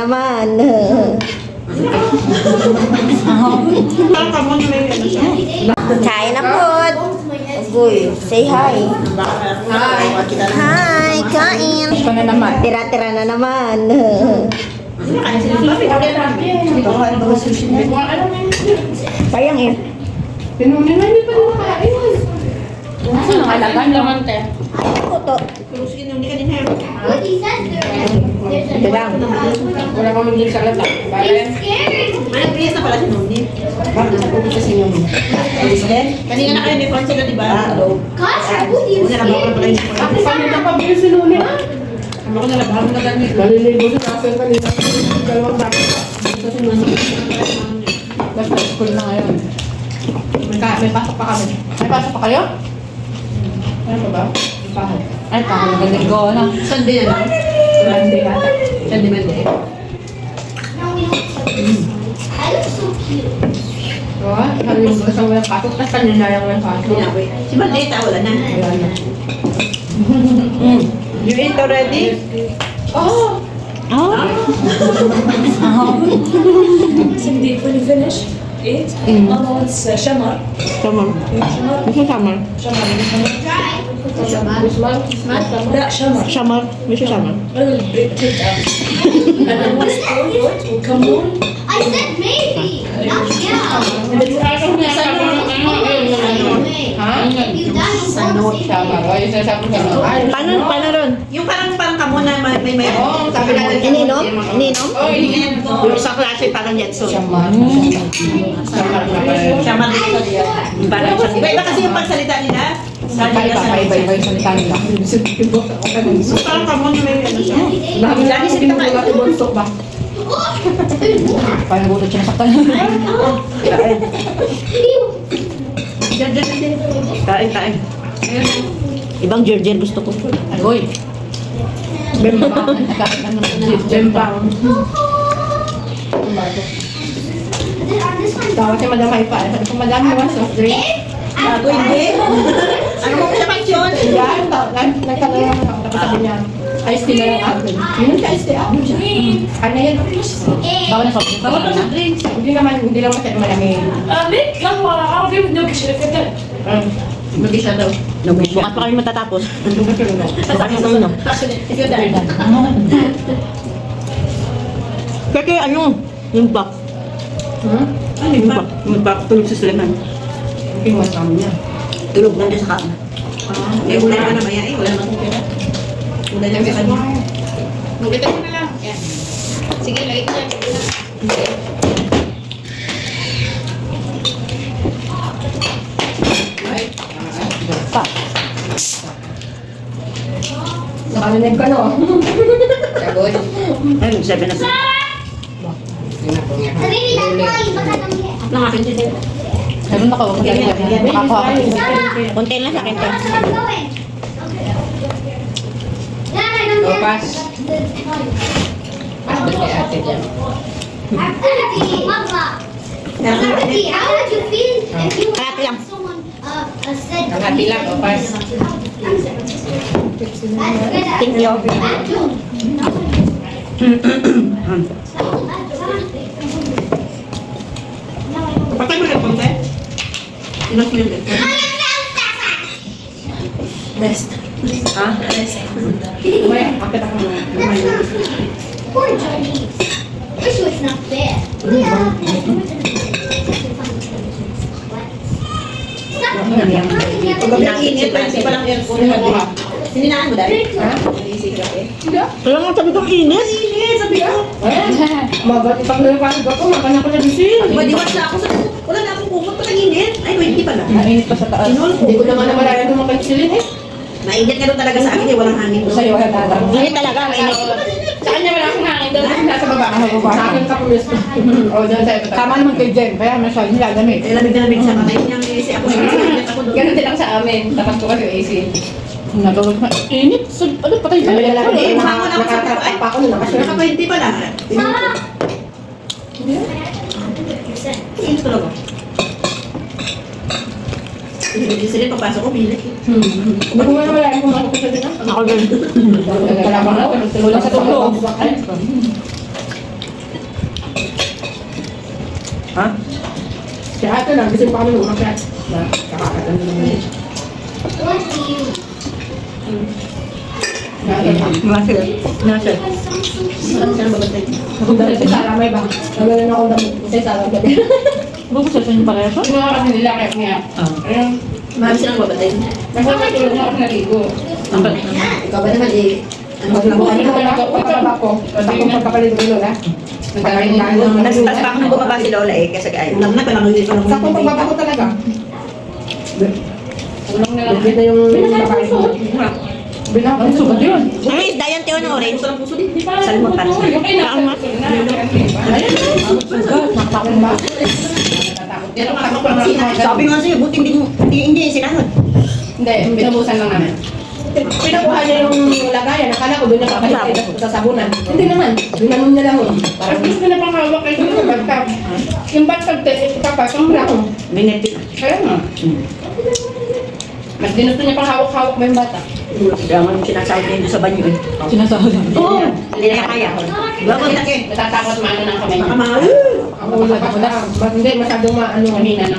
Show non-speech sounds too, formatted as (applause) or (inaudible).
Naman. Kain na po. Ugoy, say hi. Hi. Hi, kain. Ito na naman. Tira-tira na naman. Sayang eh. Pinumin na hindi pa rin Ano nakalagan naman te? Puto. What he says there. Ito lang. Wala pa magiging salat ah. It's scary. May nag-iis na pala si Noni. Bakit napupunta sa inyo? Kanina na kayo ni Francine, di ba? Hello. Gosh, bawal pala yung Ako paano napabili si Luni ah? Ano ko na labahan mo na ganit. Naliligo si Russell kanina. Dalawang bakit. Kasi nasa Basta school na ngayon. May, ka, may pasok pa kami. May pasok pa kayo? Ano ba? Pasok. Ay, pasok. Nagaligo na. Sunday na lang. Monday. Sunday, Monday. No, we don't. I look so cute. Oo, naliligo sa walang pasok. Tapos kanina lang walang pasok. Si Monday, ta, wala na. Wala na. You ate already? Oh! Oh. Some deep when you finish. Eight. Oh no, it's uh, shamar. Summer. Shamar. Gusto summer. Shamar. Try. Usman? لا شمر. Summer. Gusto summer. I will break it out. and then one spoon foot وكمون. I said maybe. Not yeah. Ha? You done Sa note siya, Maro. Yung sinasabi ko sa Ay, Paano, paano ron? Yung parang na may may may. Oo, sabi natin. Ininom? Ininom? Oh, ininom. Yung isang klase parang yun. Siya man dito. Parang siya. Iba-iba kasi yung pagsalita nila. Sabi Iba, nila iba, sa iba, iba yung salita nila. Parang kamo na may ano siya. Lagi sa bonsok ba? Parang gutot siya nasaktan. Kain, kain. Ibang jerjer gusto ko. Agoy. Bemba. Bemba. Tawa siya madama ipa. Sabi ko, madami naman soft drink. Bago hindi. Ano mo siya pang yun? Yan, nagtanong lang ako. Tapos sabi niya, ice tea na lang ako. Yun siya, ice tea. Ano siya? Ano yan? Bago na soft drink. Bago na soft. Hindi naman, hindi lang masyadong malamig. Ah, Nick, lang wala ako. Hindi mo nyo kasi reflected siya daw. Bukas pa kami matatapos. Ano na? Bukas na uno. Ikaw dahil. Kasi ano, yung back. Hmm? Ano yung pa? Yung pa tulog sa Suleman. Pinuwas kami niya. Tulog lang sa kama. Eh, wala naman na maya. Eh, wala naman kung pera. Wala lang sa kanya. Mulitan mo na lang. Yan. Sige, lagay ko na. Pa. Nakalinig ka, no? Sagot. Ay, sabi na sa... Akin din. Meron na ka, huwag ka. Konti lang sa akin to. Ang care. pass. Ah, doon kay ate dyan. Activity, how would you feel if you lang. someone uh, uh, said Kalahati lang, oh, pass. Thank you. Patay mo lang konti. Inos mo yung. Best. Ha? Alas. Umaya, akit ako na. Ang init, pag hindi pa lang aircon. Sininaan mo dahil? Ha? Naisig ka eh. Kaya nga sabi ko init. Init, sabi ko. (laughs) Magat ipag na yung pasok ako, makanya ko na bisin. Madiwas na ako sa... Wala na akong kumot pag ang init. Ay, wait, hindi pala. Mainit pa sa taas. Inol ko. Hindi ko naman naman ayaw kumakagsilin eh. Mainit nga doon talaga sa akin eh, walang hangin doon. Sa'yo, wala talaga. Init talaga, mainit. Sa kanya wala akong hangin doon. Kasi nasa baba. Sa akin kapulis ko. (laughs) O, doon sa'yo. Tama naman kay Jen. Kaya masyado nilagamit. Eh, lamig na lamig sa kamay niya. Kasi ako, doon. Ganun din lang sa amin. Tapas ko kasi AC. Natulog na. Init. So, ano, patay. Ay, umangon ako sa tao. Ay, Nakakapa ako na nakasya. naka-20 pala. Init talaga. Hindi sila papasok ko, bilik. Hindi ko nga wala akong mga kapatid na. Ako din. Wala pa ako. Wala sa tulog. Ha? Si ate lang, gising pa kami nung umakyat. Na, na naman babantay? Ako dahil si Sarah may ba? Nagalan ako damit ko si Sarah gabi. Bukod sa inyo pareho? Ginawa kasi nila kaya. Ah. Ayun. Mami saan ang babantay? Nagpapatulog na ako naligo. Ang ba? Ikaw ba naman eh? Ano Ano mo ko lang ako? Pagkababa ko. Pati yung pagkakaligo na ako. Nas tas pa ako bumaba si Lola eh kasi kaya. Alam na pala hindi ko lang. Sakto pagbaba ko talaga. Ulong na lang. Bigla yung babae ko. Bilang Ang sugat yun. Ang isda yan tiyo ng orange. Sa. Mo. Kakapin ko lang ako. Sabi nga sa'yo, buti hindi mo, hindi, hindi sinahod. Hindi, pinabusan lang namin. Pinakuha niya yung lagayan. Akala ko doon niya kakalik sa sabunan. Hindi naman. Ginanon niya lang yun. Parang gusto na pang hawak kayo yung bathtub. Yung bathtub, ipapasang mo lang. Bineti. Kaya nga. Mas ginusto niya pang hawak-hawak mo yung bata. Kaya yung sinasabi niya doon sa banyo eh. Sinasahod lang. Oo. Hindi na kaya. Bakit na kayo? Natatakot maano ng kamay Baka niya. mga, Ako wala ako na. Hindi masyadong maano. Mahina na